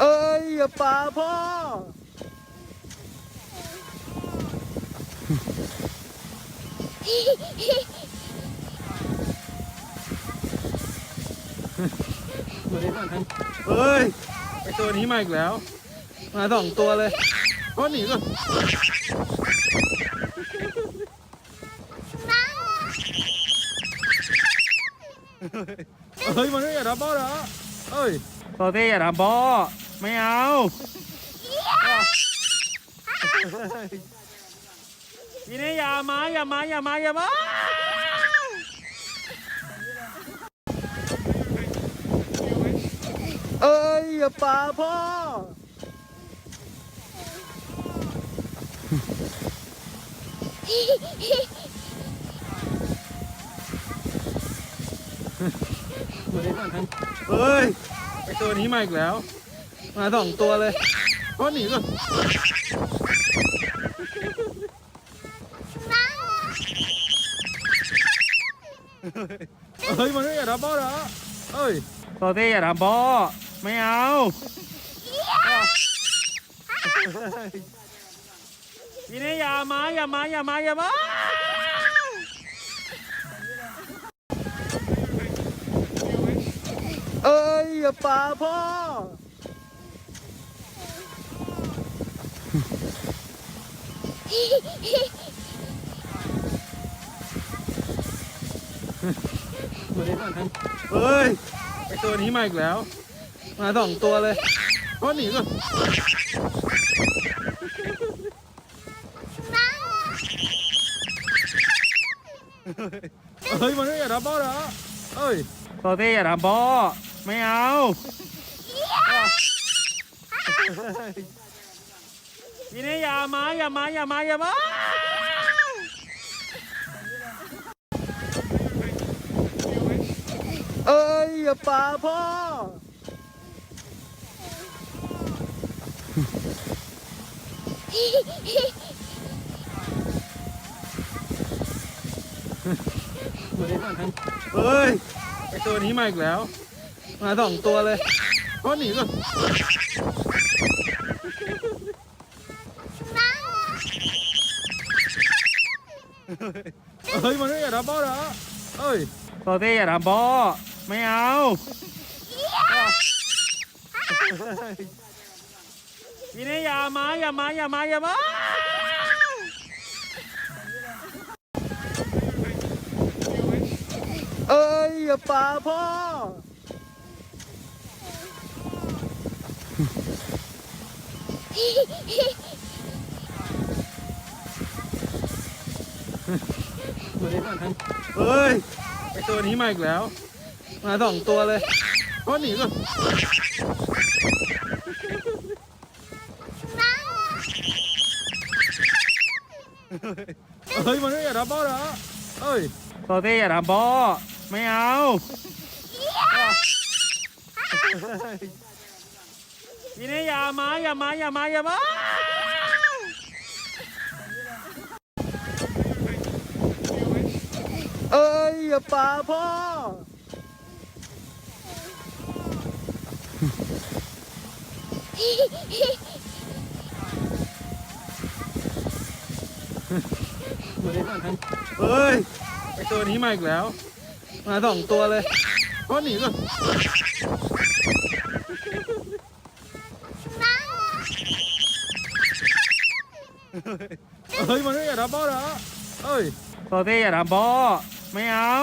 เอ้ยอย่าป่าพ่อ เฮ้ยไอตัวนี้มาอีกแล้ว มาสองตัวเลยก็หนีก่อนเฮ้ย มันไม่อยากทำพ่อเหรอเฮ้ยโตเต้อย่าทำพ่อไม่เอาทีนี้อย่ามาอย่ามาอย่ามาอย่ามาเอ้ยอย่าป่าพ่อ เฮ้ยไอตัวนี้มาอีกแล้ว มาสองตัวเลยก็หนีก่อนเฮ้ยมันไม่อยากทำพ่อเหรอเฮ้ยโตเต้อย่าทำพ่อไม่เอาทีนี้อย่ามาอย่ามาอย่ามาอย่ามา ยอย่าป่าพ่อ เฮ้ย ไอตัวนี้มาอีกแล้ว มาสองตัวเลยก็หนีก่อนเฮ้ย มันไม่อยากทำพ่อเหรอเฮ้ยโตเต้อย่าทำพ่อ ไม่เอาทีนี้อย่ามาอย่ามาอย่ามาอย่ามาเอ้ยอย่าป่าพ่อเฮ้ยไอตัวนี้มาอีกแล้ว มาสองตัวเลยก็หนีก่อนเฮ้ยมันไม่อยากทำพ่อเหรอเฮ้ยโตเต้อย่าทำพ่อไม่เอาทีนี้อย่ามาอย่ามาอย่ามาอย่ามาเอ้ยอย่าป่าพ่อ เฮ้ยไอตัวนี้มาอีกแล้ว มาสองตัวเลยก็หนีก่อนเฮ้ยมันไม่อยากทำพ่อเหรอเฮ้ยโตเต้อย่าทำพ่อไม่เอา ทีนี้อย่ามาอย่ามาอย่ามาอย่ามาเอ้ยอย่าป่าพ่อเฮ้ยไอตัวนี้มาอีกแล้ว มาสองตัวเลยก็หนีก่อน เฮ้ยมันไม่อยากทำบ่อเหรอเฮ้ยโซเต้อย่าทำบ่อไม่เอา